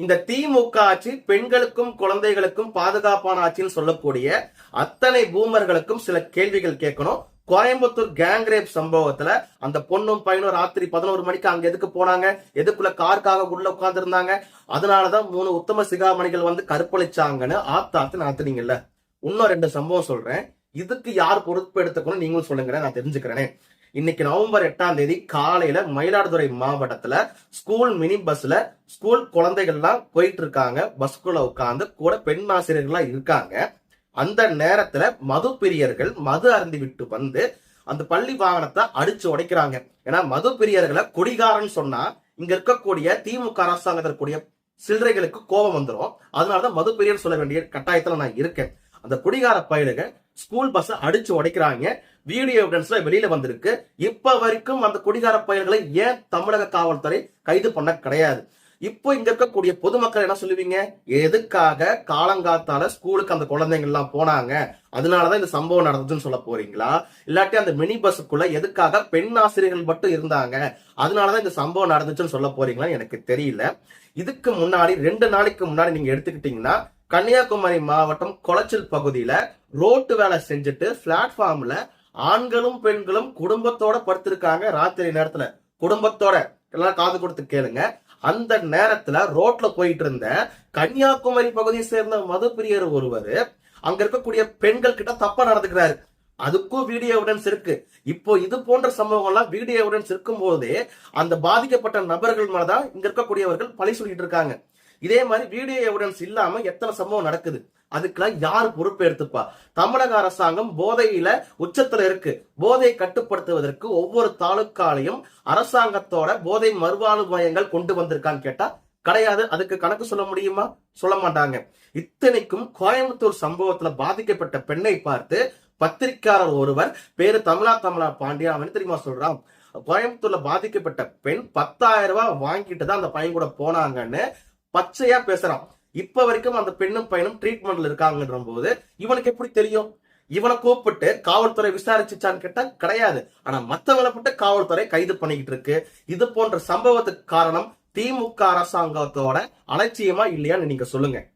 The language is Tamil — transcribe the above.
இந்த திமுக ஆட்சி பெண்களுக்கும் குழந்தைகளுக்கும் பாதுகாப்பான ஆட்சின்னு சொல்லக்கூடிய அத்தனை பூமர்களுக்கும் சில கேள்விகள் கேட்கணும். கோயம்புத்தூர் கேங் ரேப் சம்பவத்துல அந்த பொண்ணும் பையனும் ராத்திரி பதினோரு மணிக்கு அங்க எதுக்கு போனாங்க? எதுக்குள்ள காருக்காக உள்ள உட்கார்ந்து இருந்தாங்க அதனாலதான் மூணு உத்தம சிகாமணிகள் வந்து கற்பழிச்சாங்கன்னு ஆத்தாத்து நடத்துனீங்கல்ல இன்னும் ரெண்டு சம்பவம் சொல்றேன். இதுக்கு யார் பொறுப்பு எடுத்துக்கணும் நீங்களும் சொல்லுங்க நான் தெரிஞ்சுக்கிறேனே. இன்னைக்கு நவம்பர் எட்டாம் தேதி காலையில மயிலாடுதுறை மாவட்டத்துல ஸ்கூல் மினி பஸ்ல ஸ்கூல் குழந்தைகள்லாம் போயிட்டு இருக்காங்க பஸ்குள்ள உட்கார்ந்து கூட பெண் ஆசிரியர்கள்லாம் இருக்காங்க. அந்த நேரத்துல மது பிரியர்கள் மது அருந்தி விட்டு வந்து அந்த பள்ளி வாகனத்தை அடிச்சு உடைக்கிறாங்க. ஏன்னா மது பிரியர்களை குடிகாரன்னு சொன்னா இங்க இருக்கக்கூடிய திமுக அரசாங்கத்தில் கூடிய சில்லறைகளுக்கு கோபம் வந்துடும் அதனாலதான் மது பிரியர் சொல்ல வேண்டிய கட்டாயத்துல நான் இருக்கேன். அந்த குடிகார பயலுக ஸ்கூல் பஸ் அடிச்சு உடைக்கிறாங்க. வீடியோ எவிடன்ஸ்ல வெளியில வந்திருக்கு. இப்ப வரைக்கும் அந்த குடிகார பயிர்களை ஏன் தமிழக காவல்துறை கைது பண்ண கிடையாது? இப்போ இங்க இருக்கக்கூடிய பொதுமக்கள் என்ன சொல்லுவீங்க? எதுக்காக காலங்காத்தால ஸ்கூலுக்கு அந்த குழந்தைங்க எல்லாம் போனாங்க? அதனாலதான் இந்த சம்பவம் நடந்ததுன்னு சொல்ல போறீங்களா? இல்லாட்டி அந்த மினி பஸ்ஸுக்குள்ள எதுக்காக பெண் ஆசிரியர்கள் மட்டும் இருந்தாங்க? அதனாலதான் இந்த சம்பவம் நடந்துச்சுன்னு சொல்ல போறீங்களா எனக்கு தெரியல. இதுக்கு முன்னாடி ரெண்டு நாளைக்கு முன்னாடி நீங்க எடுத்துக்கிட்டீங்கன்னா கன்னியாகுமரி மாவட்டம் கொளச்சல் பகுதியில ரோட்டு வேலை செஞ்சுட்டு பிளாட்ஃபார்ம்ல ஆண்களும் பெண்களும் குடும்பத்தோட படுத்திருக்காங்க ராத்திரி நேரத்துல. குடும்பத்தோட எல்லாம் காது கொடுத்து கேளுங்க. அந்த நேரத்துல ரோட்ல போயிட்டு இருந்த கன்னியாகுமரி பகுதியை சேர்ந்த மது பிரியர் ஒருவர் அங்க இருக்கக்கூடிய பெண்கள் கிட்ட தப்பா நடந்துக்கிறாரு. அதுக்கும் வீடியோ எவிடன்ஸ் இருக்கு. இப்போ இது போன்ற சம்பவங்கள்லாம் வீடியோ எவிடன்ஸ் இருக்கும் போதே அந்த பாதிக்கப்பட்ட நபர்கள் மேலதான் இங்க இருக்கக்கூடியவர்கள் பழி சொல்லிட்டு இருக்காங்க. இதே மாதிரி வீடியோ எவிடன்ஸ் இல்லாம எத்தனை சம்பவம் நடக்குது? அதுக்கெல்லாம் யார் பொறுப்பேற்றுப்பா தமிழக அரசாங்கம் போதையில உச்சத்துல இருக்கு. போதையை கட்டுப்படுத்துவதற்கு ஒவ்வொரு தாலுக்காலையும் அரசாங்கத்தோட போதை மறுவாழ்வு மையங்கள் கொண்டு வந்திருக்கான்னு கேட்டா கிடையாது. அதுக்கு கணக்கு சொல்ல முடியுமா? சொல்ல மாட்டாங்க. இத்தனைக்கும் கோயம்புத்தூர் சம்பவத்துல பாதிக்கப்பட்ட பெண்ணை பார்த்து பத்திரிக்கையாளர் ஒருவர் பேரு தமிழா தமிழா பாண்டியா அவன் தெரியுமா சொல்றான்? கோயம்புத்தூர்ல பாதிக்கப்பட்ட பெண் பத்தாயிரம் ரூபாய் வாங்கிட்டு தான் அந்த பையன் கூட போனாங்கன்னு பச்சையா பேசுறான். இப்ப வரைக்கும் அந்த பெண்ணும் பையனும் ட்ரீட்மெண்ட்ல இருக்காங்கன்ற போது இவனுக்கு எப்படி தெரியும்? இவனை கூப்பிட்டு காவல்துறை விசாரிச்சுச்சான்னு கேட்டா கிடையாது. ஆனா மத்தவங்களை போட்டு காவல்துறை கைது பண்ணிக்கிட்டு இருக்கு. இது போன்ற சம்பவத்துக்கு காரணம் திமுக அரசாங்கத்தோட அலட்சியமா இல்லையான்னு நீங்க சொல்லுங்க.